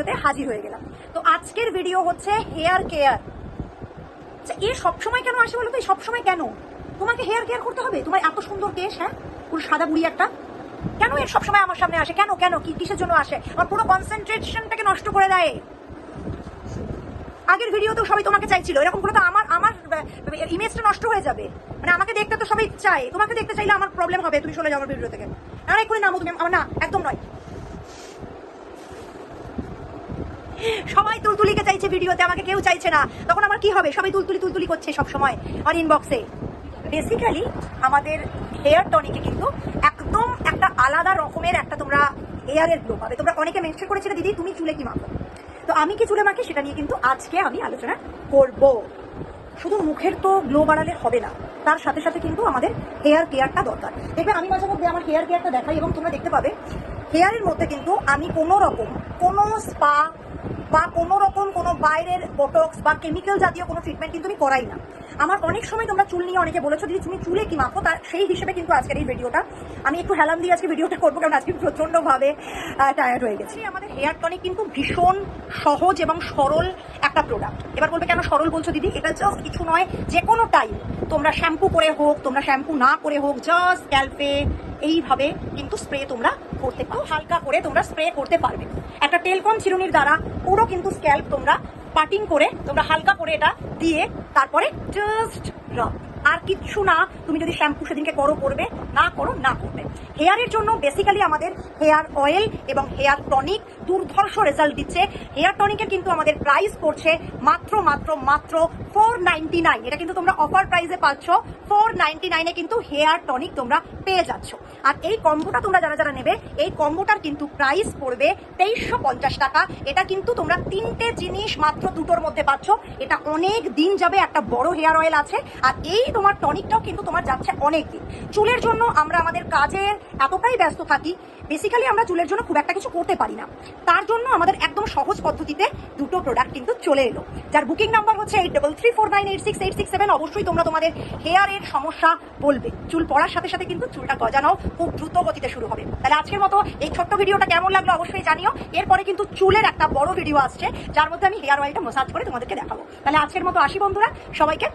ভিডিওতে হাজির হয়ে গেলাম। তো আজকের ভিডিও হচ্ছে হেয়ার কেয়ার আচ্ছা এ সবসময় কেন আসে বলো তো সবসময় কেন? তোমাকে হেয়ার কেয়ার করতে হবে? তোমার এত সুন্দর কেস হ্যাঁ? পুরো সাদা বুড়ি একটা। কেন এর সবসময় আমার সামনে আসে? কেন কেন? কি, কিসের জন্য আসে? আমার পুরো কনসেন্ট্রেশনটাকে নষ্ট করে দেয়। আগের ভিডিওতেও সবাই তোমাকে চাইছিল। এরকম করে তো আমার আমার ইমেজটা নষ্ট হয়ে যাবে। মানে আমাকে দেখতে তো সবাই চায়। তোমাকে দেখতে চাইলে আমার প্রবলেম হবে তুমি চলে যাও আমার ভিডিও থেকে। আমার এক্ষুনি নামো তুমি। আমার না, একদম নয়। সবাই তুলতুলিকে চাইছে ভিডিওতে, আমাকে কেউ চাইছে না। তখন আমার কি হবে? সবাই তুলতুলি তুলতুলি করছে সব সময় আর ইনবক্সে বেসিক্যালি আমাদের হেয়ার টনিকে কিন্তু একদম একটা আলাদা রকমের একটা তোমরা হেয়ারের গ্লো পাবে। তোমরা অনেকে মেনশন করেছিলে দিদি, তুমি চুলে কি মাখো? তো আমি কি চুলে মাখি সেটা নিয়ে কিন্তু আজকে আমি আলোচনা করব। শুধু মুখের তো গ্লো বাড়ালে হবে না, তার সাথে সাথে কিন্তু আমাদের হেয়ার কেয়ারটা দরকার। দেখবে, আমি মাঝে মধ্যে আমার হেয়ার কেয়ারটা দেখাই এবং তোমরা দেখতে পাবে হেয়ারের মধ্যে কিন্তু আমি কোনো রকম কোনো স্পা বা কোনো রকম কোনো বাইরের বটক্স বা কেমিক্যাল জাতীয় কোনো ট্রিটমেন্ট কিন্তু আমি করাই না। আমার অনেক সময় তোমরা চুল নিয়ে অনেকে বলেছ, দিদি, তুমি চুলে কি মাখো? তার সেই হিসেবে কিন্তু আজকের এই ভিডিওটা আমি একটু হেলাম দিয়ে আজকে ভিডিওটা করব, কারণ আজকে প্রচণ্ডভাবে টায়ার্ড হয়ে গেছি। আমাদের হেয়ার টনিক কিন্তু ভীষণ সহজ এবং সরল একটা প্রোডাক্ট এবার বলবে কেন সরল বলছো দিদি? এটা জাস্ট কিছু নয়, যে কোনো টাইম তোমরা শ্যাম্পু করে হোক, তোমরা শ্যাম্পু না করে হোক জাস্ট স্ক্যাল্পে এইভাবে কিন্তু স্প্রে তোমরা করতে পারো। হালকা করে তোমরা স্প্রে করতে পারবে। একটা টেলকম চিরুনির দ্বারা পুরো কিন্তু স্ক্যাল্প তোমরা পাটিং করে, তোমরা হালকা করে এটা দিয়ে তারপরে জাস্ট রাব আর কিচ্ছু না, তুমি যদি শ্যাম্পু সেদিনকে করো, করবে, না করো, না করবে। হেয়ারের জন্য বেসিক্যালি আমাদের হেয়ার অয়েল এবং হেয়ার টনিক দুর্ধর্ষ রেজাল্ট দিচ্ছে। হেয়ার টনিকের কিন্তু আমাদের প্রাইস পড়ছে মাত্র মাত্র মাত্র ফোর নাইন এটা কিন্তু তোমরা অফার প্রাইসে পাচ্ছ। ফোর নাইনটি নাইনে কিন্তু হেয়ার টনিক তোমরা পেয়ে যাচ্ছ। আর এই কম্বোটা তোমরা যারা যারা নেবে, এই কম্বোটার কিন্তু প্রাইস পড়বে তেইশশো পঞ্চাশ টাকা। এটা কিন্তু তোমরা তিনটে জিনিস মাত্র দুটোর মধ্যে পাচ্ছ। এটা অনেক দিন যাবে একটা বড় হেয়ার অয়েল আছে। আর এই তোমার টনিকটাও কিন্তু তোমার যাচ্ছে অনেক দিন। চুলের জন্য আমরা আমাদের কাজের এতটাই ব্যস্ত থাকি বেসিক্যালি আমরা চুলের জন্য খুব একটা কিছু করতে পারি না। তার জন্য আমাদের একদম সহজ পদ্ধতিতে দুটো প্রোডাক্ট কিন্তু চলে এলো। যার বুকিং নাম্বার হচ্ছে eight double three four nine eight six eight six seven অবশ্যই তোমরা তোমাদের হেয়ারের সমস্যা বলবে। চুল পড়ার সাথে সাথে কিন্তু চুলটা গজানো খুব দ্রুত গতিতে শুরু হবে। তাহলে আজকের মতো এই ছোট্ট ভিডিওটা কেমন লাগল অবশ্যই জানিও। এরপরে কিন্তু চুলের একটা বড় ভিডিও আসছে, যার মধ্যে আমি হেয়ার অয়েলটা মাসাজ করে তোমাদেরকে দেখাবো। তাহলে আজকের মতো আসি বন্ধুরা, সবাইকে